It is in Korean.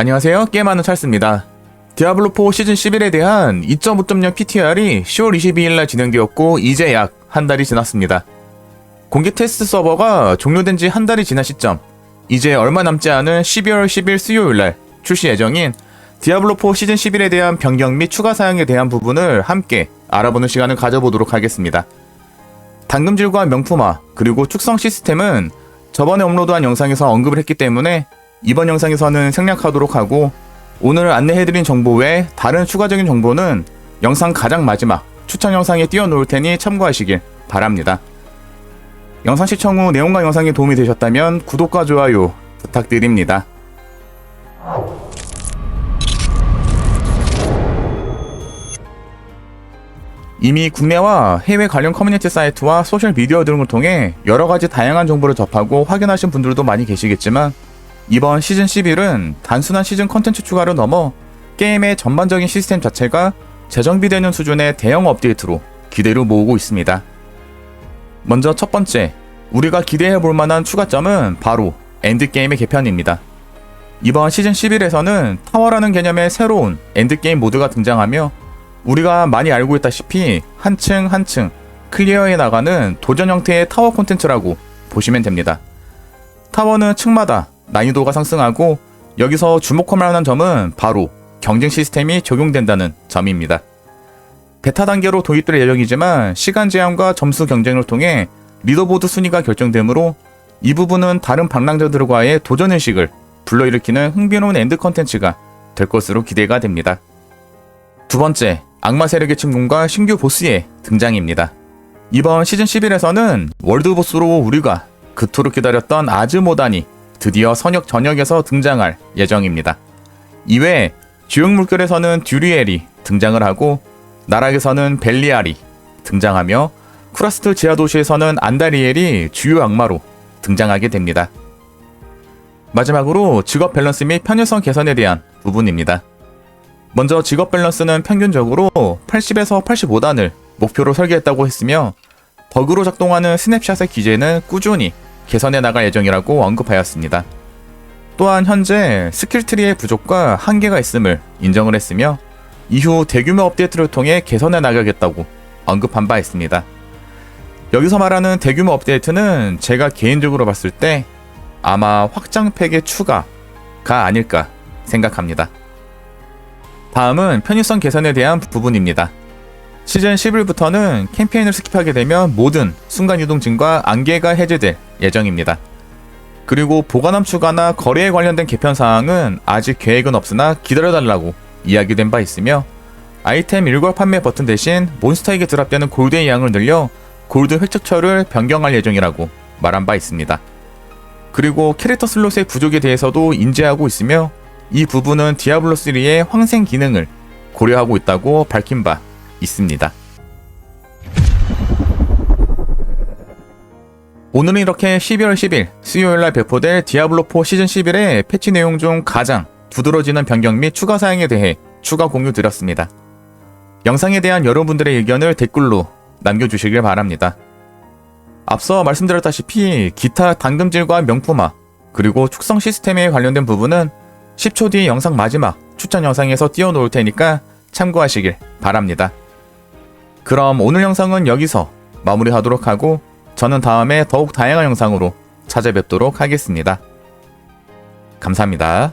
안녕하세요. 게임하는 찰스입니다. 디아블로4 시즌 11에 대한 2.5.0 PTR이 10월 22일날 진행되었고 이제 약 한 달이 지났습니다. 공개 테스트 서버가 종료된 지 한 달이 지난 시점 이제 얼마 남지 않은 12월 10일 수요일날 출시 예정인 디아블로4 시즌 11에 대한 변경 및 추가 사양에 대한 부분을 함께 알아보는 시간을 가져보도록 하겠습니다. 당금질과 명품화 그리고 축성 시스템은 저번에 업로드한 영상에서 언급을 했기 때문에 이번 영상에서는 생략하도록 하고 오늘 안내해드린 정보 외 다른 추가적인 정보는 영상 가장 마지막 추천 영상에 띄워놓을 테니 참고하시길 바랍니다. 영상 시청 후 내용과 영상이 도움이 되셨다면 구독과 좋아요 부탁드립니다. 이미 국내와 해외 관련 커뮤니티 사이트와 소셜 미디어 등을 통해 여러 가지 다양한 정보를 접하고 확인하신 분들도 많이 계시겠지만 이번 시즌 11은 단순한 시즌 컨텐츠 추가를 넘어 게임의 전반적인 시스템 자체가 재정비되는 수준의 대형 업데이트로 기대를 모으고 있습니다. 먼저 첫 번째, 우리가 기대해 볼 만한 추가점은 바로 엔드게임의 개편입니다. 이번 시즌 11에서는 타워라는 개념의 새로운 엔드게임 모드가 등장하며 우리가 많이 알고 있다시피 한 층 한 층 클리어해 나가는 도전 형태의 타워 콘텐츠라고 보시면 됩니다. 타워는 층마다 난이도가 상승하고 여기서 주목할 만한 점은 바로 경쟁 시스템이 적용된다는 점입니다. 베타 단계로 도입될 예정이지만 시간 제한과 점수 경쟁을 통해 리더보드 순위가 결정되므로 이 부분은 다른 방랑자들과의 도전 의식을 불러일으키는 흥미로운 엔드 컨텐츠가 될 것으로 기대가 됩니다. 두 번째, 악마 세력의 침공과 신규 보스의 등장입니다. 이번 시즌 11에서는 월드 보스로 우리가 그토록 기다렸던 아즈모단이 드디어 선역 전역에서 등장할 예정입니다. 이외에 지옥 물결에서는 듀리엘이 등장을 하고 나락에서는 벨리알이 등장하며 쿠라스트 지하 도시에서는 안다리엘이 주요 악마로 등장하게 됩니다. 마지막으로 직업 밸런스 및 편의성 개선에 대한 부분입니다. 먼저 직업 밸런스는 평균적으로 80에서 85단을 목표로 설계했다고 했으며 버그로 작동하는 스냅샷의 기재는 꾸준히 개선해 나갈 예정이라고 언급하였습니다. 또한 현재 스킬트리의 부족과 한계가 있음을 인정을 했으며 이후 대규모 업데이트를 통해 개선해 나가겠다고 언급한 바 있습니다. 여기서 말하는 대규모 업데이트는 제가 개인적으로 봤을 때 아마 확장팩의 추가가 아닐까 생각합니다. 다음은 편의성 개선에 대한 부분입니다. 시즌 11부터는 캠페인을 스킵하게 되면 모든 순간이동 증과 안개가 해제될 예정입니다. 그리고 보관함 추가나 거래에 관련된 개편 사항은 아직 계획은 없으나 기다려달라고 이야기된 바 있으며 아이템 일괄 판매 버튼 대신 몬스터에게 드랍되는 골드의 양을 늘려 골드 획득처를 변경할 예정이라고 말한 바 있습니다. 그리고 캐릭터 슬롯의 부족에 대해서도 인지하고 있으며 이 부분은 디아블로3의 황생 기능을 고려하고 있다고 밝힌 바 있습니다. 오늘은 이렇게 12월 10일 수요일날 배포될 디아블로4 시즌 11의 패치 내용 중 가장 두드러지는 변경 및 추가 사항에 대해 추가 공유 드렸습니다. 영상에 대한 여러분들의 의견을 댓글로 남겨주시길 바랍니다. 앞서 말씀드렸다시피 기타 당금질과 명품화 그리고 축성 시스템에 관련된 부분은 10초 뒤 영상 마지막 추천 영상에서 띄워놓을 테니까 참고하시길 바랍니다. 그럼 오늘 영상은 여기서 마무리하도록 하고 저는 다음에 더욱 다양한 영상으로 찾아뵙도록 하겠습니다. 감사합니다.